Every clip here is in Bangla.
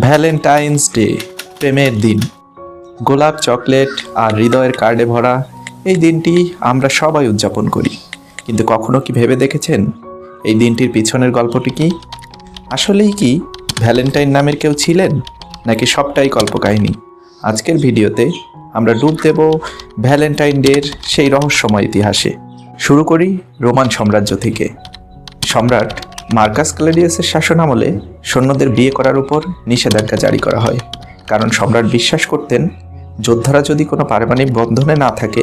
ভ্যালেন্টাইন্স ডে, প্রেমের দিন। গোলাপ চকলেট আর হৃদয়ের কার্ডে ভরা এই দিনটি আমরা সবাই উদযাপন করি। কিন্তু কখনো কি ভেবে দেখেছেন? এই দিনটির পিছনের গল্পটি কি? আসলেই কি ভ্যালেন্টাইন নামের কেউ ছিলেন? নাকি সবটাই কল্পকাহিনী? আজকের ভিডিওতে আমরা ডুব দেব ভ্যালেন্টাইন ডের সেই রহস্যময় ইতিহাসে। শুরু করি রোমান সাম্রাজ্য থেকে। সম্রাট মার্কাস ক্লেডিয়াসের শাসনামলে সৈন্যদের বিয়ে করার উপর নিষেধাজ্ঞা জারি করা হয়। কারণ সম্রাট বিশ্বাস করতেন, যোদ্ধারা যদি কোনো পারিবারিক বন্ধনে না থাকে,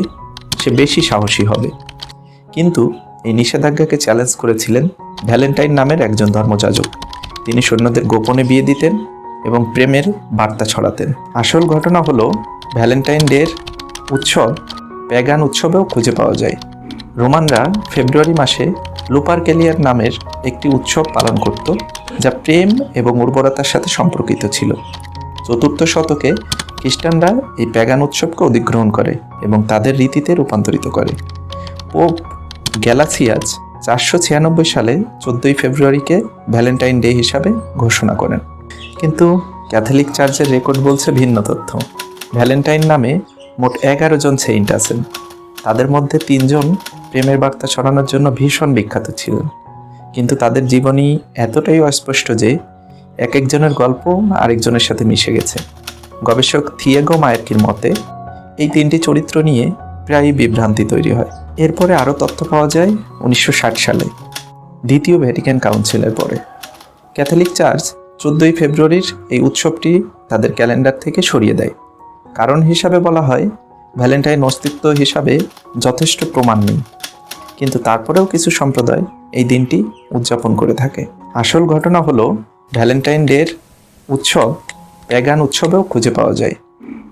সে বেশি সাহসী হবে। কিন্তু এই নিষেধাজ্ঞাকে চ্যালেঞ্জ করেছিলেন ভ্যালেন্টাইন নামের একজন ধর্মযাজক। তিনি সৈন্যদের গোপনে বিয়ে দিতেন এবং প্রেমের বার্তা ছড়াতেন। আসল ঘটনা হলো, ভ্যালেন্টাইন ডের উৎসব, প্যাগান উৎসবেও খুঁজে পাওয়া যায়। রোমানরা ফেব্রুয়ারি মাসে লুপারকেলিয়ার নামের একটি উৎসব পালন করত, যা প্রেম এবং উর্বরতার সাথে সম্পর্কিত ছিল। চতুর্থ শতকে খ্রিস্টানরা এই প্যাগান উৎসবকে অধিগ্রহণ করে এবং তাদের রীতিতে রূপান্তরিত করে। পোপ গ্যালাসিয়াজ চারশো ছিয়ানব্বই সালে চোদ্দোই ফেব্রুয়ারিকে ভ্যালেন্টাইন ডে হিসাবে ঘোষণা করেন। কিন্তু ক্যাথলিক চার্চের রেকর্ড বলছে ভিন্ন তথ্য। ভ্যালেন্টাইন নামে মোট এগারো জন সেইন্ট আছেন। তাদের মধ্যে তিনজন প্রেমের বার্তা ছড়ানোর জন্য ভীষণ বিখ্যাত ছিলেন। কিন্তু তাদের জীবনী এতটাই অস্পষ্ট যে এক একজনের গল্প আরেকজনের সাথে মিশে গেছে। গবেষক থিয়েগো মায়েরকির মতে, এই তিনটি চরিত্র নিয়ে প্রায়ই বিভ্রান্তি তৈরি হয়। এরপরে আরও তথ্য পাওয়া যায় উনিশশো ষাট সালে, দ্বিতীয় ভ্যাটিকান কাউন্সিলের পরে। ক্যাথলিক চার্চ চোদ্দোই ফেব্রুয়ারির এই উৎসবটি তাদের ক্যালেন্ডার থেকে সরিয়ে দেয়। কারণ হিসাবে বলা হয় ভ্যালেন্টাইন অস্তিত্ব হিসাবে যথেষ্ট প্রমাণ নেই। কিন্তু তারপরেও কিছু সম্প্রদায় এই দিনটি উদযাপন করে থাকে। আসল ঘটনা হলো, ভ্যালেন্টাইন ডের উৎসব, প্যাগান উৎসবেও খুঁজে পাওয়া যায়।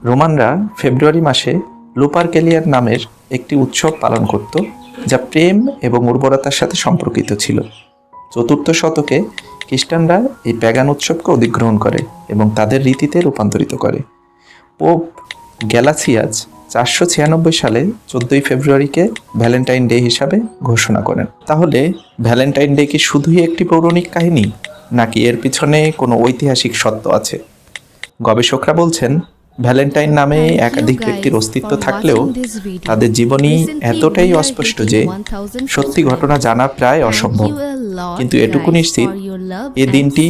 রোমানরা ফেব্রুয়ারি মাসে লুপারকেলিয়ার নামের একটি উৎসব পালন করত, যা প্রেম এবং উর্বরতার সাথে সম্পর্কিত ছিল। চতুর্থ শতকে খ্রিস্টানরা এই প্যাগান উৎসবকে অধিগ্রহণ করে এবং তাদের রীতিতে রূপান্তরিত করে। পোপ গ্যালাসিয়াস চারশো ছিয়ানব্বই সালে চোদ্দোই ফেব্রুয়ারিকে ভ্যালেন্টাইন ডে হিসাবে ঘোষণা করেন। তাহলে ভ্যালেন্টাইন ডে কি শুধুই একটি পৌরাণিক কাহিনী নাকি এর পিছনে কোনো ঐতিহাসিক সত্য আছে? গবেষকরা বলছেন ভ্যালেন্টাইন নামে একাধিক ব্যক্তির অস্তিত্ব থাকলেও তাদের জীবনী এতটাই অস্পষ্ট যে সত্যি ঘটনা জানা প্রায় অসম্ভব। কিন্তু এটুকু নিশ্চিত এ দিনটি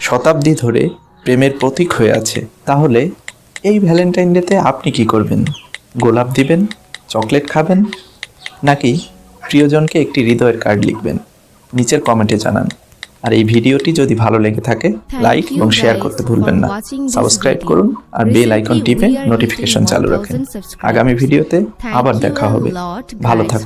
শতাব্দী ধরে প্রেমের প্রতীক হয়ে আছে। তাহলে এই ভ্যালেন্টাইন ডেতে আপনি কি করবেন? গোলাপ দিবেন চকলেট খাবেন নাকি প্রিয়জনকে একটি হৃদয়ের কার্ড লিখবেন। নিচের কমেন্টে জানান। আর এই ভিডিওটি যদি ভালো লেগে থাকে লাইক এবং শেয়ার করতে ভুলবেন না। সাবস্ক্রাইব করুন আর বেল আইকন টিপে নোটিফিকেশন চালু রাখেন। আগামী ভিডিওতে আবার দেখা হবে। ভালো থাকুন।